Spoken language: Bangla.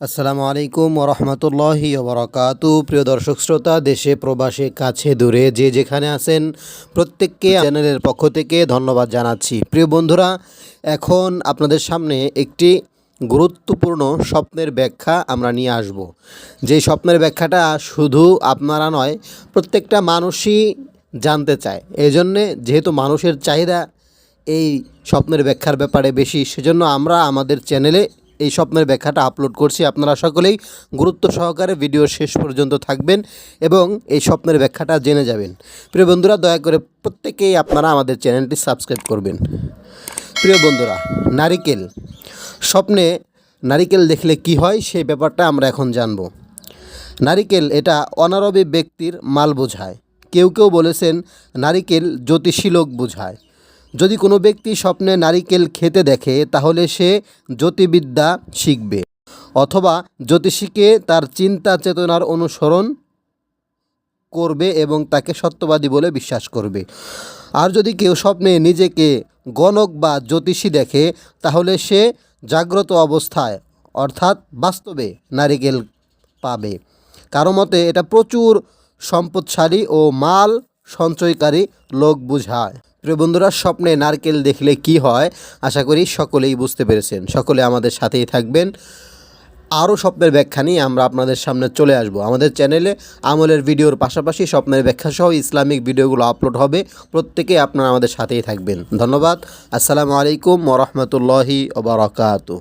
আসসালামু আলাইকুম ওরহমতুল্লাহি ওবরাকাতু। প্রিয় দর্শক শ্রোতা, দেশে, প্রবাসে, কাছে, দূরে, যে যেখানে আছেন, প্রত্যেককে চ্যানেলের পক্ষ থেকে ধন্যবাদ জানাচ্ছি। প্রিয় বন্ধুরা, এখন আপনাদের সামনে একটি গুরুত্বপূর্ণ স্বপ্নের ব্যাখ্যা আমরা নিয়ে আসব। যে স্বপ্নের ব্যাখ্যাটা শুধু আপনারা নয়, প্রত্যেকটা মানুষই জানতে চায়। এই জন্যে যেহেতু মানুষের চাহিদা এই স্বপ্নের ব্যাখ্যার ব্যাপারে বেশি, সেজন্য আমরা আমাদের চ্যানেলে এই স্বপ্নের ব্যাখ্যাটা আপলোড করছি। আপনারা সকলেই গুরুত্ব সহকারে ভিডিও শেষ পর্যন্ত থাকবেন এবং এই স্বপ্নের ব্যাখ্যাটা জেনে যাবেন। প্রিয় বন্ধুরা, দয়া করে প্রত্যেকেই আপনারা আমাদের চ্যানেলটি সাবস্ক্রাইব করবেন। প্রিয় বন্ধুরা, নারিকেল। স্বপ্নে নারিকেল দেখলে কি হয় সেই ব্যাপারটা আমরা এখন জানব। নারিকেল এটা অনারবী ব্যক্তির মাল বোঝায়। কেউ কেউ বলেছেন নারিকেল জ্যোতিষী লোক বোঝায়। যদি কোনো ব্যক্তি স্বপ্নে নারিকেল খেতে দেখে, তাহলে সে জ্যোতিবিদ্যা শিখবে অথবা জ্যোতিষীকে তার চিন্তা চেতনার অনুসরণ করবে এবং তাকে সত্যবাদী বলে বিশ্বাস করবে। আর যদি কেউ স্বপ্নে নিজেকে গণক বা জ্যোতিষী দেখে, তাহলে সে জাগ্রত অবস্থায়, অর্থাৎ বাস্তবে নারিকেল পাবে। কারও মতে, এটা প্রচুর সম্পদশালী ও মাল সঞ্চয়কারী লোক বুঝায়। প্রিয় বন্ধুরা, স্বপ্নে নারকেল দেখলে কি হয়? আশা করি সকলেই বুঝতে পেরেছেন। সকলে আমাদের সাথেই থাকবেন। আরও স্বপ্নের ব্যাখ্যা নিয়ে আমরা আপনাদের সামনে চলে আসব। আমাদের চ্যানেলে আমলের ভিডিওর পাশাপাশি স্বপ্নের ব্যাখ্যা সহ ইসলামিক ভিডিওগুলো আপলোড হবে। প্রত্যেকে আপনারা আমাদের সাথেই থাকবেন। ধন্যবাদ। আসসালামু আলাইকুম ওরহমতুল্লাহি ওবরাকাতু